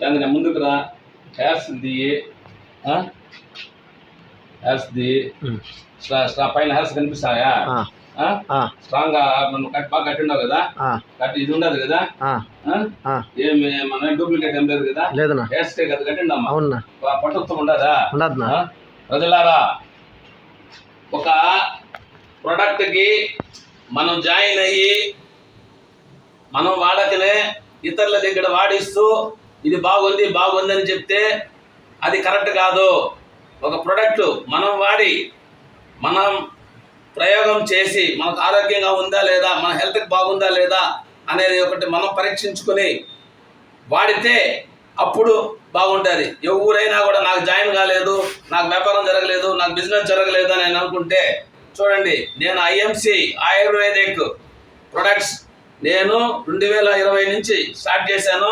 చందన ముందుకు రా. హ్యార్స్ దిగి హ్యార్స్ ది పైన హ్యార్స్ కనిపిస్తాయా? స్ట్రాంగ్గా మనం కట్ బాగా కట్టి ఉండవు కదా? కట్టి ఇది ఉండదు కదా. ఏమి మన డూప్లికేట్ ఏం లేదు కదా? హెయిర్ స్టే కదా కట్టిండమ్మా అవునా పట్టుత్వం ఉండదా? ప్రజలారా ఒక product కి మనం జాయిన్ అయ్యి మనం వాడకనే ఇతరుల దగ్గర వాడిస్తూ ఇది బాగుంది బాగుంది అని చెప్తే అది కరెక్ట్ కాదు. ఒక ప్రొడక్ట్ మనం వాడి మనం ప్రయోగం చేసి మనకు ఆరోగ్యంగా ఉందా లేదా మన హెల్త్కి బాగుందా లేదా అనేది ఒకటి మనం పరీక్షించుకొని వాడితే అప్పుడు బాగుంటుంది. ఎవరైనా కూడా నాకు జాయిన్ కాలేదు నాకు వ్యాపారం జరగలేదు నాకు బిజినెస్ జరగలేదు అని నేను అనుకుంటే చూడండి నేను ఐఎంసి ఆయుర్వేదిక్ ప్రొడక్ట్స్ నేను రెండు వేల ఇరవై నుంచి స్టార్ట్ చేశాను.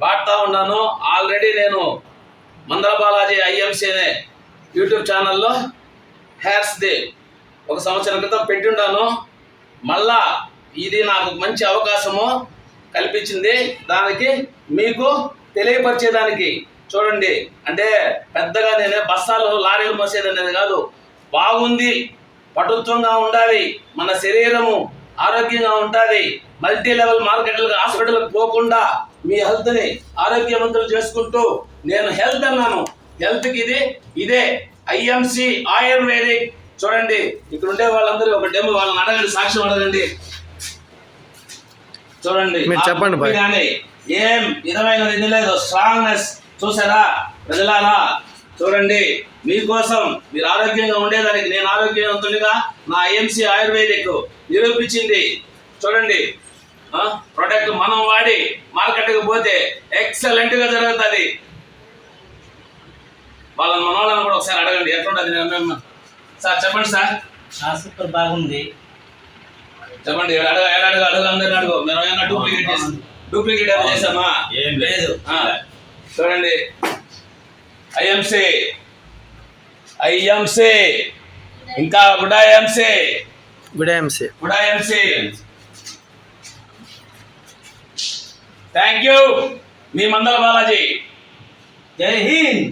వాడుతూ ఉన్నాను. ఆల్రెడీ నేను మందల బాలాజీ ఐఎంసీ అనే యూట్యూబ్ ఛానల్లో హెయిర్స్ డే ఒక సంవత్సరం క్రితం పెట్టుండాను. మళ్ళా ఇది నాకు మంచి అవకాశము కల్పించింది. దానికి మీకు తెలియపరిచేదానికి చూడండి. అంటే పెద్దగా నేనే బస్సాలు లారీలు మోసేది అనేది కాదు. బాగుంది పటుత్వంగా ఉండాలి. మన శరీరము ఆరోగ్యంగా ఉండాలి మల్టీ లెవెల్ మార్కెట్లకు హాస్పిటల్కి పోకుండా మీ హెల్త్ని ఆరోగ్యవంతులు చేసుకుంటూ నేను హెల్త్ అన్నాను. హెల్త్కి ఇది ఇదే. IMC ayurvedic. చూడండి ఇక్కడ ఉండే వాళ్ళందరూ ఒక డెమో వాళ్ళని అడగండి సాక్ష్యం అడగండి. చూడండి మీరు చెప్పండి ఏం ఇది లేదు. స్ట్రాంగ్నెస్ చూసారా? ప్రజలారా చూడండి మీకోసం మీరు ఆరోగ్యంగా ఉండేదానికి నేను ఆరోగ్యవంతునిగా నా ఐఎంసి ఆయుర్వేదిక్ నిరూపించింది. చూడండి ప్రొడక్ట్ మనం వాడి మార్కెట్కి పోతే ఎక్సలెంట్గా జరుగుతుంది. వాళ్ళని మన వాళ్ళని కూడా ఒకసారి అడగండి ఎట్లుంటుంది నేను సార్ చెప్పండి సార్. సూపర్ బాగుంది. చెప్పండి అడగ అడుగు అడుగు అందరిని అడుగు. మేము ఏమైనా డూప్లికేట్ డూప్లికేట్ ఏమైనా చేసామా? ఏం లేదు. చూడండి. ఐఎంసి ఐఎంసి ఇంకా good IMC good MC good IMC thank you మీ మందల బాలాజీ జై హింద్